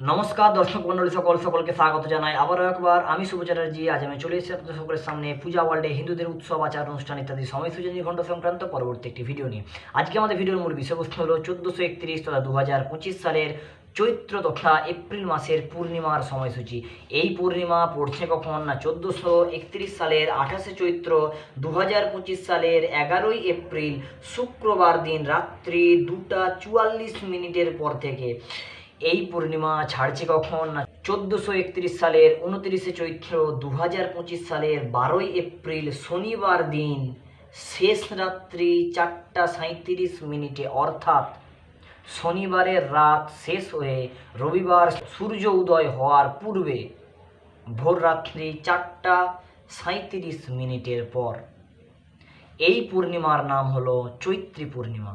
নমস্কার, দর্শক মন্ডলী সকল, সকলকে স্বাগত জানাই। আবারও একবার আমি শুভ চ্যাটার্জি। আজ আমি চলে এসেছি আপনাদের সকলের সামনে পূজা ওয়ার্ল্ডে হিন্দুদের উৎসব, আচার, অনুষ্ঠান ইত্যাদি সময়সূচি নির্ঘণ্ট সংক্রান্ত পরবর্তী একটি ভিডিও নিয়ে। আজকে আমাদের ভিডিওর মূল বিষয়বস্তু হলো চোদ্দোশো একত্রিশ তথা দু হাজার পঁচিশ সালের চৈত্র তথা এপ্রিল মাসের পূর্ণিমার সময়সূচি। এই পূর্ণিমা পড়ছে কখন? না, চোদ্দোশো একত্রিশ সালের আঠাশে চৈত্র দু হাজার পঁচিশ সালের এগারোই এপ্রিল, শুক্রবার দিন রাত্রি দুটা চুয়াল্লিশ মিনিটের পর থেকে। এই পূর্ণিমা ছাড়ছে কখন? না চোদ্দোশো একত্রিশ সালের উনত্রিশে চৈত্র দু হাজার পঁচিশ সালের বারোই এপ্রিল শনিবার দিন শেষ রাত্রি চারটা সাঁত্রিশ মিনিটে, অর্থাৎ শনিবারের রাত শেষ হয়ে রবিবার সূর্য উদয় হওয়ার পূর্বে ভোর রাত্রি চারটা সাঁত্রিশ মিনিটের পর। এই পূর্ণিমার নাম হলো চৈত্রী পূর্ণিমা।